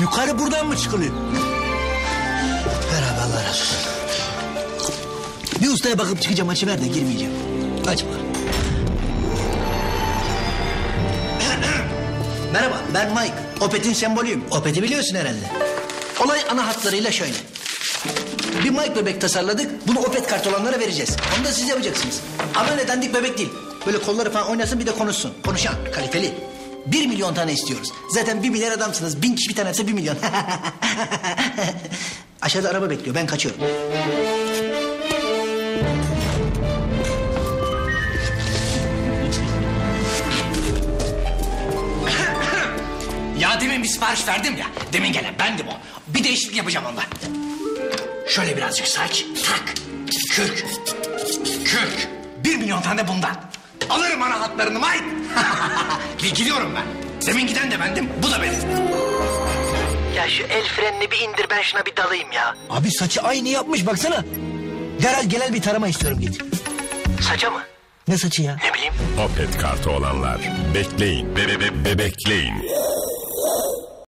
Yukarı buradan mı çıkılıyor? Ver abi Allah razı olsun. Bir ustaya bakıp çıkacağım açı ver de girmeyeceğim. Açma. Merhaba ben Mike. Opet'in sembolüyüm. Opet'i biliyorsun herhalde. Olay ana hatlarıyla şöyle. Bir Mike bebek tasarladık. Bunu Opet kart olanlara vereceğiz. Onu da siz yapacaksınız. Ama öyle dandik bebek değil. Böyle kolları falan oynasın bir de konuşsun. Konuşan, kaliteli. Bir milyon tane istiyoruz. Zaten bir milyar adamsınız. Bin kişi bir tanesi bir milyon. Aşağıda araba bekliyor. Ben kaçıyorum. Ya demin bir sipariş verdim ya. Demin gelen bendim o. Bir değişiklik yapacağım onda. Şöyle birazcık saç. Tak. Kürk. Kürk. Bir milyon tane bundan. Alırım ana hatlarını Mike. Gidiyorum ben. Demin giden de bendim. Bu da benim. Ya şu el frenini bir indir ben şuna bir dalayım ya. Abi saçı aynı yapmış baksana. Derhal genel bir tarama istiyorum git. Saça mı? Ne saçı ya? Ne bileyim. Opet kartı olanlar bekleyin. Be be be- be- bekleyin.